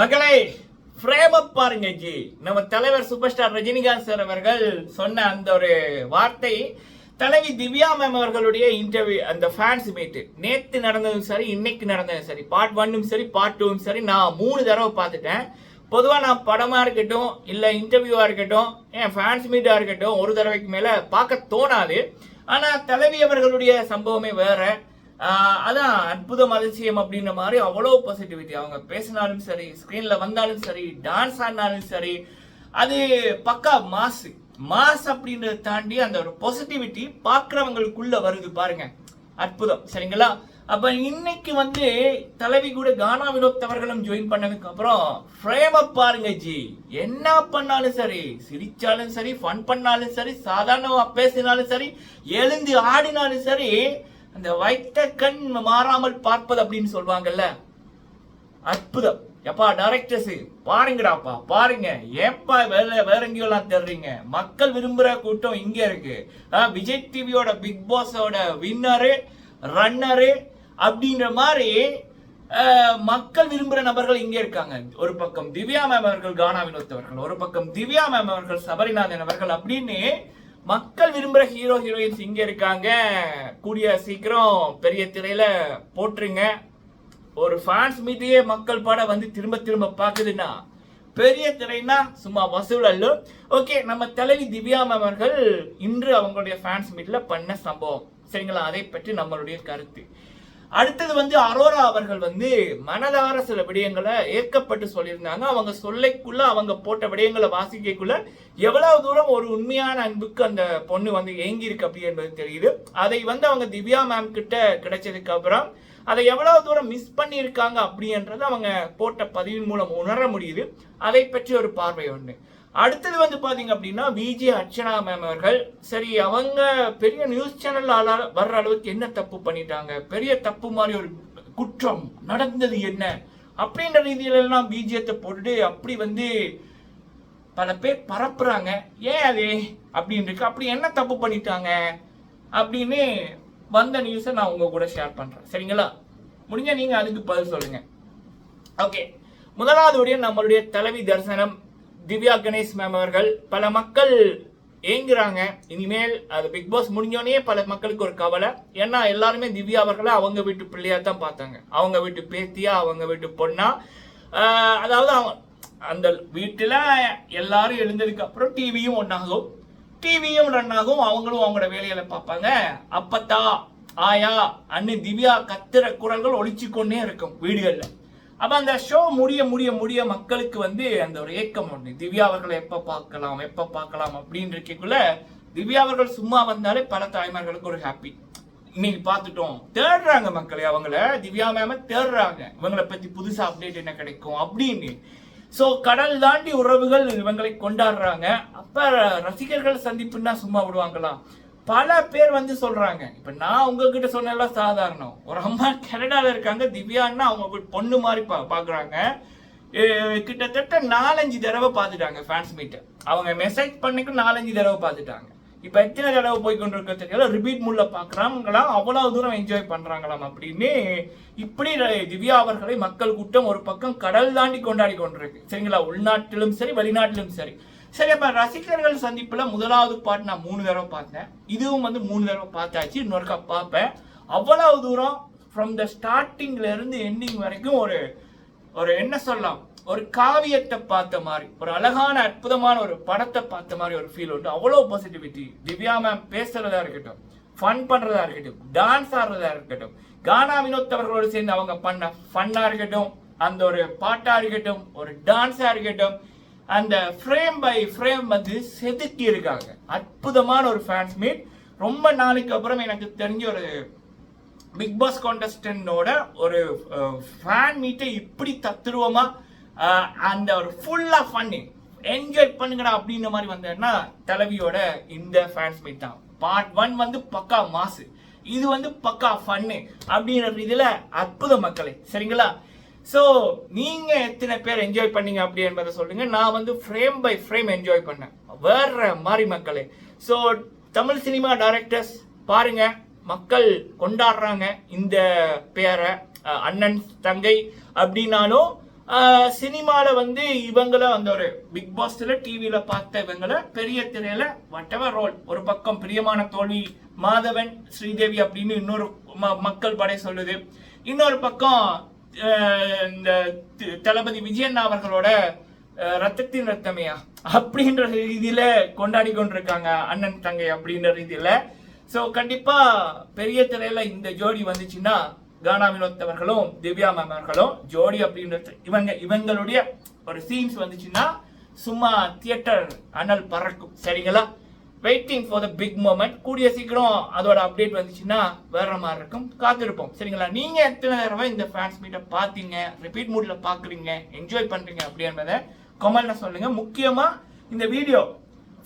மகளே ஃப்ரேம் அப் பாருங்க ஜி. நம்ம தலைவர் சூப்பர் ஸ்டார் ரஜினிகாந்த் சார் அவர்கள் சொன்ன அந்த ஒரு வார்த்தை தலைவி திவ்யா மேம் அவர்களுடைய இன்டர்வியூ அந்த ஃபேன்ஸ் மீட்டு நேத்து நடந்ததும் சரி இன்னைக்கு நடந்ததும் சரி பார்ட் ஒன்னும் சரி பார்ட் டூவும் சரி நான் மூணு தடவை பார்த்துட்டேன். பொதுவாக நான் படமாக இருக்கட்டும் இல்லை இன்டர்வியூவாக இருக்கட்டும் ஏன் ஃபேன்ஸ் மீட்டாக இருக்கட்டும் ஒரு தடவைக்கு மேலே பார்க்க தோணாது. ஆனால் தலைவி அவர்களுடைய சம்பவமே வேறு. அதான் அற்புதம் அதிசயம் அப்படின்ற மாதிரி அவ்வளோ பாசிட்டிவிட்டி அவங்க பேசினாலும் சரி ஸ்க்ரீனில் வந்தாலும் சரி டான்ஸ் ஆடினாலும் சரி அது பக்கா மாஸ் மாஸ் அப்படின்றத தாண்டி அந்த ஒரு பாசிட்டிவிட்டி பார்க்குறவங்களுக்குள்ள வருது பாருங்க. அற்புதம் சரிங்களா? அப்ப இன்னைக்கு வந்து தலைவி கூட கானா வினோத் அவர்களும் ஜாயின் பண்ணதுக்கு அப்புறம் ஃப்ரேம் அப் பாருங்க ஜி. என்ன பண்ணாலும் சரி சிரிச்சாலும் சரி ஃபன் பண்ணாலும் சரி சாதாரணமாக பேசினாலும் சரி எழுந்து ஆடினாலும் சரி அந்த வைத்த கண் மாறாமல் பார்ப்பது அப்படின்னு சொல்லுவாங்கல்ல. அற்புதம். எப்பா டைரக்டர்ஸ் பாருங்கடாப்பா பாருங்க. ஏப்பா வேற வேற எங்கேயோலாம் தேடுறீங்க? மக்கள் விரும்புற கூட்டம் இங்க இருக்கு. விஜய் டிவியோட பிக் பாஸோட வின்னரு ரன்னரு அப்படின்ற மாதிரி மக்கள் விரும்புகிற நபர்கள் இங்கே இருக்காங்க. ஒரு பக்கம் திவ்யா மேம் அவர்கள் கானா வினோத் அவர்கள் ஒரு பக்கம் திவ்யா மேம் அவர்கள் சபரிநாதன் அவர்கள் அப்படின்னு மக்கள் விரும்புற ஹீரோ ஹீரோயின்ஸ் இங்க இருக்காங்க. கூடிய சீக்கிரம் பெரிய திரையில போட்டுருங்க. ஒரு ஃபேன்ஸ் மீதையே மக்கள் பாட வந்து திரும்ப திரும்ப பார்க்குதுன்னா பெரிய திரைனா சும்மா வசூல் அல்ல. ஓகே நம்ம தலைவி திவ்யா மேம் அவர்கள் இன்று அவங்களுடைய ஃபேன்ஸ் மீட்ல பண்ண சம்பவம். சரிங்களா? அதை பற்றி நம்மளுடைய கருத்து. அடுத்தது வந்து அரோரா அவர்கள் வந்து மனதார சில விடயங்களை ஏற்கப்பட்டு சொல்லியிருந்தாங்க. அவங்க சொல்லைக்குள்ள அவங்க போட்ட விடயங்களை வாசிக்கக்குள்ள எவ்வளவு தூரம் ஒரு உண்மையான அன்புக்கு அந்த பொண்ணு வந்து ஏங்கி இருக்கு அப்படி என்பது தெரியுது. அதை வந்து அவங்க திவ்யா மேம் கிட்ட கிடைச்சதுக்கு அப்புறம் அதை எவ்வளவு தூரம் மிஸ் பண்ணியிருக்காங்க அப்படின்றது அவங்க போட்ட பதிவின் மூலம் உணர முடியுது. அதை பற்றி ஒரு பார்வை ஒன்று அடுத்தது வந்து பாத்தீங்க அப்படின்னா விஜி அர்ச்சனா மேம் அவர்கள். சரி அவங்க பெரிய நியூஸ் சேனல் வர்ற அளவுக்கு என்ன தப்பு பண்ணிட்டாங்க? பெரிய தப்பு மாதிரி ஒரு குற்றம் நடந்தது என்ன? அப்படின்ற ரீதியிலெல்லாம் பிஜிஎத்தை பிஜியத்தை போட்டுட்டு அப்படி வந்து பல பேர் பரப்புறாங்க. ஏன் அது? அப்படின்னு இருக்கு. அப்படி என்ன தப்பு பண்ணிட்டாங்க? அப்படின்னு வந்த நியூஸை நான் உங்க கூட ஷேர் பண்றேன். சரிங்களா? முடிஞ்ச நீங்க அதுக்கு பதில் சொல்லுங்க. ஓகே முதலாவது நம்மளுடைய தலைவி தரிசனம். திவ்யா கணேஷ் மேம் அவர்கள் பல மக்கள் ஏங்குறாங்க. இனிமேல் அது பிக் பாஸ் முடிஞ்சோடனே பல மக்களுக்கு ஒரு கவலை. ஏன்னா எல்லாருமே திவ்யா அவர்களை அவங்க வீட்டு பிள்ளையா தான் பார்த்தாங்க. அவங்க வீட்டு பேத்தியா அவங்க வீட்டு பொண்ணா. அதாவது அவன் அந்த வீட்டில் எல்லாரும் எழுந்ததுக்கு அப்புறம் டிவியும் ஒன்றாகும் டிவியும் ரன் ஆகும். அவங்களும் அவங்களோட வேலையில பார்ப்பாங்க. அப்பத்தா ஆயா அண்ணு திவ்யா கத்துற குரல்கள் ஒழிச்சு கொண்டே இருக்கும் வீடுகளில். அப்ப அந்த ஷோ முடிய முடிய முடிய மக்களுக்கு வந்து அந்த ஒரு ஏக்கம் ஒண்ணு திவ்யா அவர்களை எப்ப பார்க்கலாம் எப்ப பார்க்கலாம் அப்படின்னு இருக்கக்குள்ள திவ்யா அவர்கள் சும்மா வந்தாலே பல தாய்மார்களுக்கு ஒரு ஹாப்பி இன்னைக்கு பார்த்துட்டோம். தேடுறாங்க மக்களே அவங்கள. திவ்யா மேம தேடுறாங்க. இவங்களை பத்தி புதுசா அப்டேட் என்ன கிடைக்கும் அப்படின்னு. சோ கடல் தாண்டி உறவுகள் இவங்களை கொண்டாடுறாங்க. அப்ப ரசிகர்கள் சந்திப்புன்னா சும்மா விடுவாங்களா பல பேர் வந்து சொல்றாங்க. இப்ப நான் உங்ககிட்ட சொன்னதெல்லாம் சாதாரணம். ஒரு அம்மா கனடால இருக்காங்க. திவ்யான்னா அவங்க ஒரு பொண்ணு மாதிரி பா பாக்குறாங்க. கிட்டத்தட்ட நாலஞ்சு தடவை பார்த்துட்டாங்க ஃபேன்ஸ் மீட் அவங்க மெசேஜ் பண்ணிக்கு நாலஞ்சு தடவை பார்த்துட்டாங்க. இப்ப எத்தனை தடவை போய் கொண்டிருக்க தெரியல. ரிபீட் முள்ள பார்க்குறாங்களாம் அவ்வளவு தூரம் என்ஜாய் பண்றாங்களாம் அப்படின்னு. இப்படி திவ்யா அவர்களை மக்கள் கூட்டம் ஒரு பக்கம் கடல் தாண்டி கொண்டாடி கொண்டிருக்கு. சரிங்களா? உள்நாட்டிலும் சரி வெளிநாட்டிலும் சரி. சரி அப்ப ரசிகர்கள் சந்திப்புல முதலாவது பாட்டு நான் மூணு தடவை பார்த்தேன். இதுவும் வந்து மூணு தடவை பார்த்தாச்சு. இன்னொருக்கா பார்ப்பேன். அவ்வளவு தூரம் ஃப்ரம் த ஸ்டார்டிங்ல இருந்து எண்டிங் வரைக்கும் ஒரு ஒரு என்ன சொல்லலாம்? ஒரு காவியத்தை பார்த்த மாதிரி ஒரு அழகான அற்புதமான ஒரு படத்தை பார்த்த மாதிரி ஒரு ஃபீல் உண்டு. அவ்வளோ பாசிட்டிவிட்டி திவ்யா மேம் பேசுறதா இருக்கட்டும் ஃபன் பண்ணுறதா இருக்கட்டும் டான்ஸ் ஆடுறதா இருக்கட்டும் கானா வினோத் அவர்களோடு சேர்ந்து அவங்க பண்ண ஃபன்னாக இருக்கட்டும் அந்த ஒரு பாட்டாக இருக்கட்டும் ஒரு டான்ஸாக இருக்கட்டும் அந்த ஃப்ரேம் பை ஃப்ரேம் வந்து செதுக்கி இருக்காங்க. அற்புதமான ஒரு ஃபேன்ஸ் மீட் ரொம்ப நாளைக்கு அப்புறம் எனக்கு தெரிஞ்ச ஒரு பிக் பாஸ் கான்டெஸ்டன்டோட ஒரு ஃபேன் மீட்டை இப்படி தத்துருவமா அந்த ஒரு ஃபுல்லாக ஃபன்னு என்ஜாய் பண்ணுங்கடா அப்படின்ற மாதிரி வந்தேன்னா தலைவியோட இந்த ஃபேன்ஸ் மீட் தான். பார்ட் ஒன் வந்து பக்கா மாசு. இது வந்து பக்கா ஃபன்னு அப்படின்ற இதில் அற்புத மக்களை. சரிங்களா? ஸோ நீங்கள் எத்தனை பேர் என்ஜாய் பண்ணீங்க அப்படி என்பதை சொல்லுங்க. நான் வந்து ஃப்ரேம் பை ஃப்ரேம் என்ஜாய் பண்ணேன். வேற மாதிரி மக்களே. ஸோ தமிழ் சினிமா டைரக்டர்ஸ் பாருங்க. மக்கள் கொண்டாடுறாங்க இந்த பேரை அண்ணன் தங்கை அப்படின்னாலும் சினிமாவில் வந்து இவங்கள அந்த ஒரு பிக் பாஸ்ல டிவியில் பார்த்த இவங்கள பெரிய திரையில வட்டவர் ரோல் ஒரு பக்கம் பிரியமான தோல்வி மாதவன் ஸ்ரீதேவி அப்படின்னு இன்னொரு ம- மக்கள் படை சொல்லுது. இன்னொரு பக்கம் இந்த தி- தளபதி விஜயண்ணா அவர்களோட ரத்தத்தின் ரத்தமையா? அப்படின்ற ரீதியில கொண்டாடி கொண்டிருக்காங்க அண்ணன் தங்கை அப்படின்ற ரீதியில. ஸோ கண்டிப்பா பெரிய திரையில இந்த ஜோடி வந்துச்சுன்னா கானா வினோத் அவர்களும் திவ்யா மேம் அவர்களும் ஜோடி அப்படின்ற இவங்க இவங்களுடைய ஒரு சீன்ஸ் வந்துச்சுன்னா சும்மா தியேட்டர் அனல் பறக்கும். சரிங்களா? Waiting for the big moment கூடிய சீக்கிரம் அதோட அப்டேட் வந்துச்சுன்னா வேற மாதிரி இருக்கும். காத்திருப்போம். சரிங்களா? நீங்க எத்தனை தடவை இந்த ஃபேன்ஸ் மீட்டை பார்த்தீங்க? ரிப்பீட் மூட்ல பாக்குறீங்க என்ஜாய் பண்றீங்க அப்படி என்பதை கமெண்ட்ல சொல்லுங்க. முக்கியமா இந்த video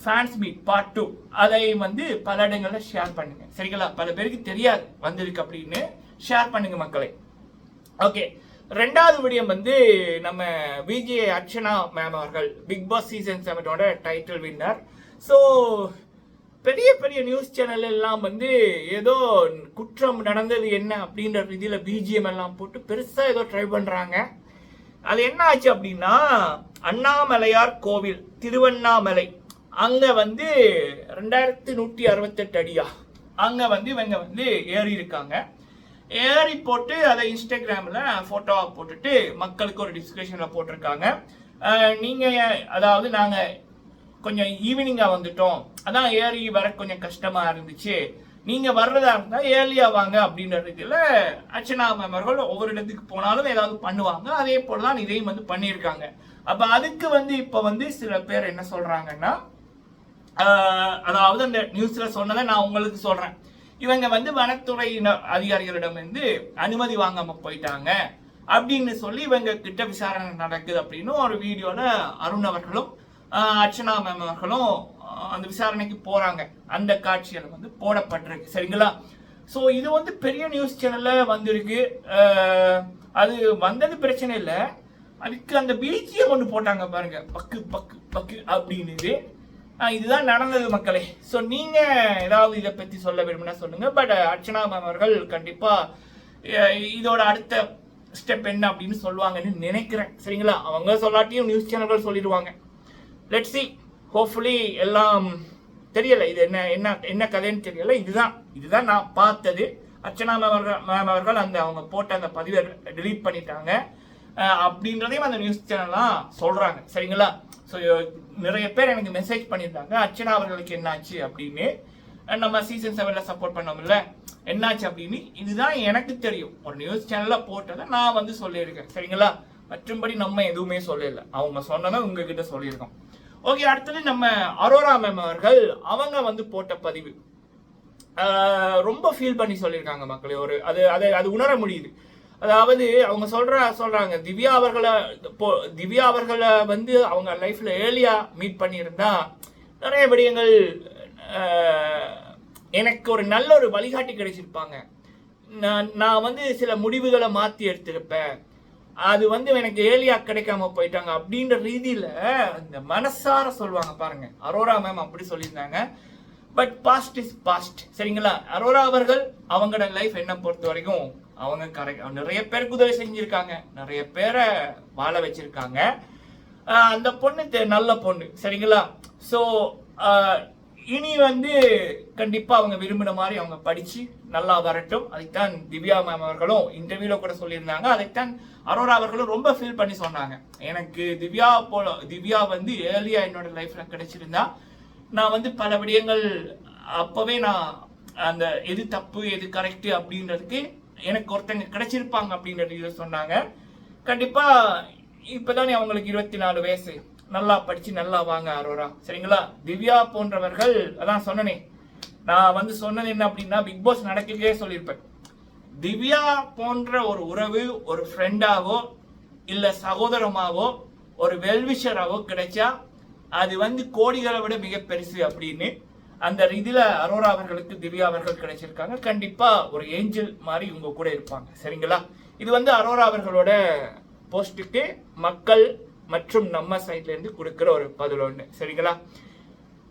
fans meet part two அதை வந்து பல இடங்கள்ல ஷேர் பண்ணுங்க. சரிங்களா? பல பேருக்கு தெரியாது வந்திருக்கு அப்படின்னு ஷேர் பண்ணுங்க மக்களை. ஓகே ரெண்டாவது விடயம் வந்து நம்ம விஜய் அர்ச்சனா மேம் அவர்கள் பிக் பாஸ் சீசன் செவனோட டைட்டில் வின்னர் ஸோ பெரிய பெரிய நியூஸ் சேனல் எல்லாம் வந்து ஏதோ குற்றம் நடந்தது என்ன அப்படின்ற ரீதியில் பிஜிஎம் எல்லாம் போட்டு பெருசாக ஏதோ ட்ரை பண்ணுறாங்க அது என்ன ஆச்சு அப்படின்னா அண்ணாமலையார் கோவில் திருவண்ணாமலை. அங்கே வந்து ரெண்டாயிரத்தி நூற்றி அறுபத்தெட்டு அடியா? அங்கே வந்து இவங்க வந்து ஏறி இருக்காங்க. ஏறி போட்டு அதை இன்ஸ்டாகிராமில் ஃபோட்டோவாக போட்டுட்டு மக்களுக்கு ஒரு டிஸ்கஷனில் போட்டிருக்காங்க. நீங்கள் அதாவது நாங்கள் கொஞ்சம் ஈவினிங்காக வந்துட்டோம். அதான் ஏறி வர கொஞ்சம் கஷ்டமா இருந்துச்சு. நீங்கள் வர்றதா இருந்தால் ஏர்லியா வாங்க அப்படின்ற இதுல அர்ச்சனா ஒவ்வொரு இடத்துக்கு போனாலும் ஏதாவது பண்ணுவாங்க. அதே போலதான் இதையும் வந்து பண்ணியிருக்காங்க. அப்போ அதுக்கு வந்து இப்போ வந்து சில பேர் என்ன சொல்கிறாங்கன்னா அதாவது அந்த நியூஸில் சொன்னதை நான் உங்களுக்கு சொல்கிறேன் இவங்க வந்து வனத்துறை அதிகாரிகளிடம் வந்து அனுமதி வாங்காம போயிட்டாங்க அப்படின்னு சொல்லி இவங்க கிட்ட விசாரணை நடக்குது அப்படின்னு ஒரு வீடியோல அருண் அவர்களும் அர்ச்சனா மேம் அவர்களும் அந்த விசாரணைக்கு போறாங்க. அந்த காட்சிகள் வந்து போடப்பட்டிருக்கு. சரிங்களா? ஸோ இது வந்து பெரிய நியூஸ் சேனல்ல வந்திருக்கு. அது வந்தது பிரச்சனை இல்லை. அதுக்கு அந்த பீச்சியை ஒன்று போட்டாங்க பாருங்க. பக்கு பக்கு பக்கு அப்படின்னு இதுதான் நடந்தது மக்களே. ஸோ நீங்க ஏதாவது இதை பத்தி சொல்ல விரும்பினா சொல்லுங்க. பட் அர்ச்சனா மேம் அவர்கள் கண்டிப்பா இதோட அடுத்த ஸ்டெப் என்ன அப்படின்னு சொல்லுவாங்கன்னு நினைக்கிறேன். சரிங்களா? அவங்க சொல்லாட்டியும் நியூஸ் சேனல்கள் சொல்லிடுவாங்க. லெட் சி ஹோப்ஃபுல்லி எல்லாம் தெரியலை. இது என்ன என்ன என்ன கதைன்னு தெரியலை. இதுதான் இதுதான் நான் பார்த்தது. அர்ச்சனா மேம் அவர்கள் மேம் அவர்கள் அந்த அவங்க போட்ட அந்த பதிவை டிலீட் பண்ணிட்டாங்க. அப்படின்றதையும் அந்த நியூஸ் சேனல்லாம் சொல்கிறாங்க சரிங்களா? ஸோ நிறைய பேர் எனக்கு மெசேஜ் பண்ணியிருந்தாங்க. அர்ச்சனா அவர்களுக்கு என்னாச்சு அப்படின்னு. நம்ம சீசன் செவனில் சப்போர்ட் பண்ணோம்ல. என்னாச்சு அப்படின்னு? இதுதான் எனக்கு தெரியும். ஒரு நியூஸ் சேனலில் போட்டதை நான் வந்து சொல்லியிருக்கேன். சரிங்களா? மற்றும்படி நம்ம எதுவுமே சொல்லல. அவங்க சொன்னதை உங்ககிட்ட சொல்லியிருக்கோம். ஓகே அடுத்தது நம்ம அரோரா மேம் அவர்கள் அவங்க வந்து போட்ட பதிவு. ரொம்ப ஃபீல் பண்ணி சொல்லியிருக்காங்க மக்களே ஒரு அது அதை அது உணர முடியுது. அதாவது அவங்க சொல்ற சொல்றாங்க திவ்யா அவர்களை போ- திவ்யா அவர்களை வந்து அவங்க லைஃப்ல ஏர்லியா மீட் பண்ணியிருந்தா நிறைய விடயங்கள் எனக்கு ஒரு நல்ல ஒரு வழிகாட்டி கிடைச்சிருப்பாங்க. நான் நான் வந்து சில முடிவுகளை மாற்றி எடுத்திருப்பேன். அது வந்து எனக்கு ஏலியா கிடைக்காம போயிட்டாங்க அப்படின்ற ரீதியில அந்த மனசார சொல்லுவாங்க பாருங்க. அரோரா மேம் அப்படி சொல்லியிருந்தாங்க. பட் பாஸ்ட் இஸ் பாஸ்ட் சரிங்களா? அரோரா அவர்கள் அவங்களோட லைஃப் என்ன பொறுத்த வரைக்கும் அவங்க கரெக்ட் நிறைய பேருக்கு உதவி செஞ்சிருக்காங்க. நிறைய பேரை வாழ வச்சிருக்காங்க. அந்த பொண்ணு தெ- நல்ல பொண்ணு. சரிங்களா? ஸோ இனி வந்து கண்டிப்பா அவங்க விரும்பின மாதிரி அவங்க படிச்சு நல்லா வரட்டும். அதைத்தான் திவ்யா மேம் அவர்களும் இன்டர்வியூல கூட சொல்லியிருந்தாங்க. அதைத்தான் அரோரா அவர்களும் ரொம்ப ஃபீல் பண்ணி சொன்னாங்க. எனக்கு திவ்யா போல திவ்யா வந்து ஏர்லியா என்னோட லைஃப்ல கிடைச்சிருந்தா நான் வந்து பல விடயங்கள் அப்பவே நான் அந்த எது தப்பு எது கரெக்ட் அப்படின்றதுக்கு எனக்கு ஒருத்தங்க கிடைச்சிருப்பாங்க அப்படின்றது சொன்னாங்க. கண்டிப்பா இப்பதானே அவங்களுக்கு இருபத்தி நாலு வயசு. நல்லா படிச்சு நல்லா வாங்க அரோரா. சரிங்களா? திவ்யா போன்றவர்கள் அதான் சொன்னனே. நான் வந்து சொன்னது என்ன அப்படின்னா பிக் பாஸ் நடக்கவே சொல்லியிருப்பேன். திவ்யா போன்ற ஒரு உறவு ஒரு ஃப்ரெண்டாவோ இல்ல சகோதரமாவோ ஒரு வெல்விஷராவோ கிடைச்சா அது வந்து கோடிகளை விட மிக பெருசு அப்படின்னு அந்த ரீதியில அரோரா அவர்களுக்கு திவ்யா அவர்கள் கிடைச்சிருக்காங்க. கண்டிப்பா ஒரு ஏஞ்சல் மாதிரி இவங்க கூட இருப்பாங்க. சரிங்களா? இது வந்து அரோரா அவர்களோட போஸ்ட்டுக்கு மக்கள் மற்றும் நம்ம சைட்லேருந்து கொடுக்குற ஒரு பதில் ஒன்று சரிங்களா?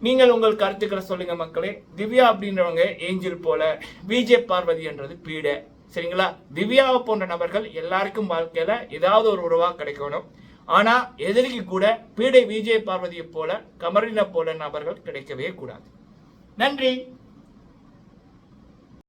நீங்கள் உங்கள் கருத்துக்களை சொல்லுங்க மக்களே. திவ்யா அப்படின்றவங்க ஏஞ்சல் போல விஜே பார்வதி என்றது பீடை. சரிங்களா? திவ்யாவை போன்ற நபர்கள் எல்லாருக்கும் வாழ்க்கையில ஏதாவது ஒரு உறவா கிடைக்கணும். ஆனா எதிரிக்கு கூட பீடை விஜய் பார்வதியை போல கமரினை போல நபர்கள் கிடைக்கவே கூடாது. நன்றி.